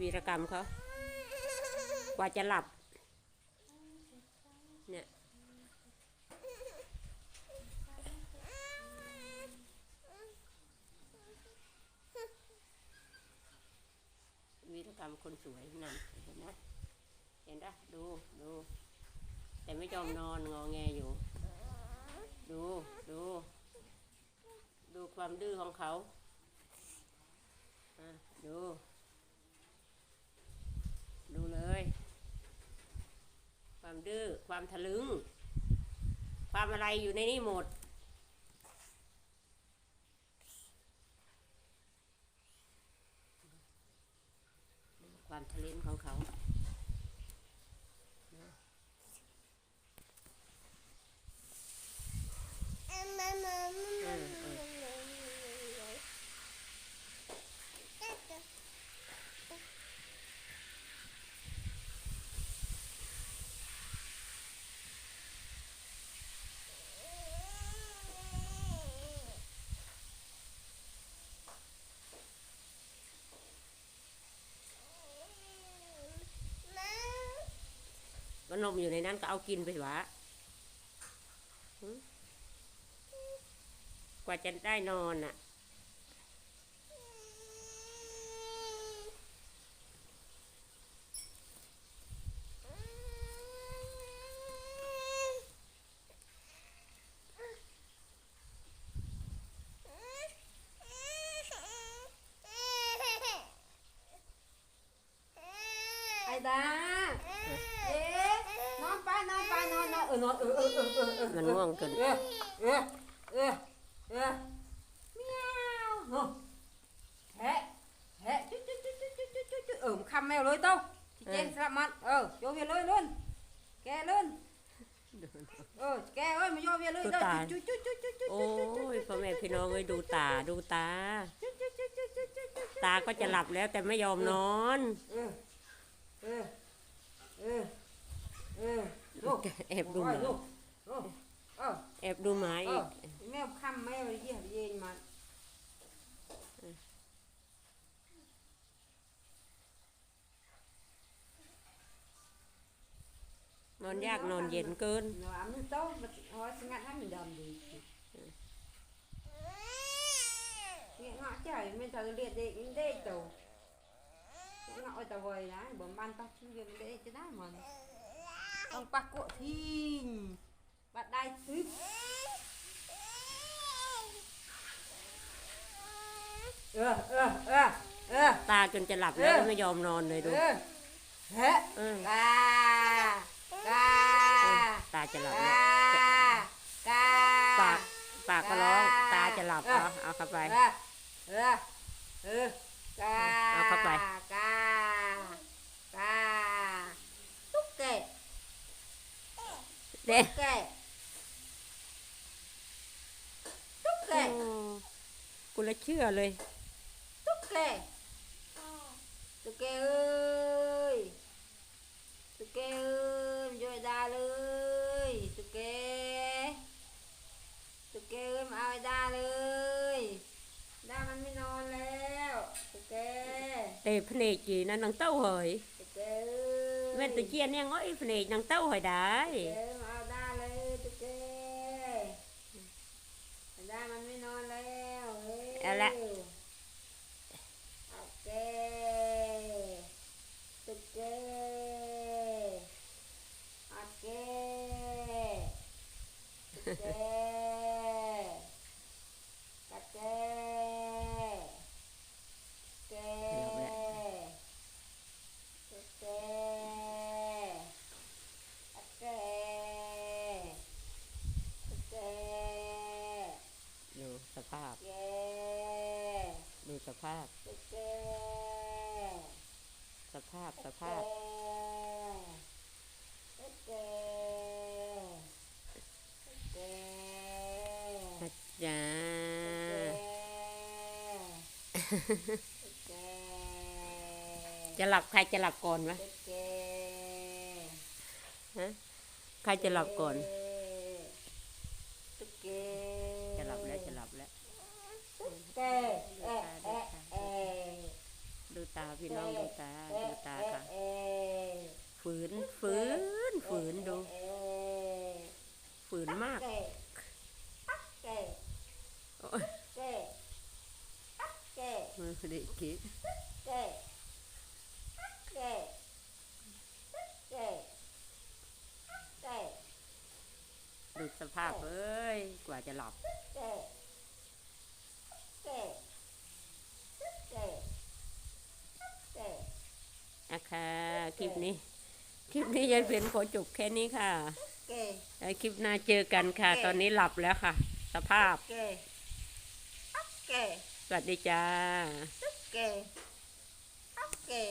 วีรกรรมเขากว่าจะหลับ เนี่ยวีรกรรมคนสวยนั่นเห็นนะเห็นปะดูดู แต่ไม่ยอมนอนงอแงอยู่ ดูดู ดูความดื้อของเขา ดูเลย ความ ดื้อความทะลึ่งความอะไรอยู่ในนี่หมด ความทะเลนของเขา อืมอืม ก็ นมอยู่ในนั้นก็เอากินไปวะกว่าจะได้นอนอะไอ้ เออนอนเออเออเออเออเออมันง่วงเนเออเออเออเออเมียวเนาะแฮะแฮะจุ๊จุ๊จุ๊จุ๊จุ๊จุ๊จุ๊เอิ่มันคำแมวเลยเต้าที่เจนสลับมันเออโยเวียเลยลุนแกลุนเออแกเอ้ยมาโยเวียนเลยเต้าจุ๊จุ๊จุ๊จุ๊จุ๊โอ้ยพ่อแม่พี่น้องเอ้ยดูตาดูตา ตาก็จะหลับแล้วแต่ไม่ยอมนอน เออเออเออเออ แอบดูหมาแอบดูหมาอีกแม่ค่ำแม่เอยี่ยเย็นมานอนยากนอนเย็นเกินนอนมันนอนเย็นเกินนอนยากนองช่วยเกจะนาจนจะหลับแล้วเออ ไม่ยอมนอนเลยดู ơ hả เออ ca ca ตาจะหลับแล้วกา ปากปากก็ร้องตาจะหลับเอาเอาเข้าไป เออเออเออกาเอาเข้าไป กา Để. Kệ. Túc kệ. Cô lấy chưa rồi. Túc kệ. Túc kệ ơi. Túc kệ ơi, rồi da rồi. Túc kệ. Túc kệ ơi, mà ai ra rồi. Ra mình mới non leo. Túc kệ. Để phân nệ chỉ nó nắng tâu hỏi. Túc kệ ơi. Mình tự chia nè ngói phân nệ nắng tâu hỏi đấy. Túc kệ. ามันไม่นอนแล้วเอาละโอเคโอเคโอเคโอเคาพ สภาพ สภาพโอเคโอเคอาจาโอเคจะหลับใครจะหลับก่อนวะโอเคฮะใครจะหลับก่อน จะหลับแล้วจะหลับแล้ว โอเคเอ๊ะเอ๊ะเอ๊ะ ดู ตาพี่น้องดูตาดูตาค่ะ ฝืนฝืนฝืนดู ฝืนมากเอ๊ะเอ๊ะโอ้ยเอ๊ะเอ๊ะมือเด็กเอ๊ะเอ๊เอ๊ะเอ๊ะดูสภาพเอ้ย กว่าจะหลับ เอ๊ะเอ๊ะเอ๊ะเอ๊ะ นะ คะคลิปนี้ คลิปนี้ยายเพ็ญขอจบแค่นี้ค่ะเอ๊ะแล้วคลิปหน้าเจอกันค่ะ ตอนนี้หลับแล้วค่ะ สภาพเอ๊ะเอ๊ะสวัสดีจ้า Okay. Okay.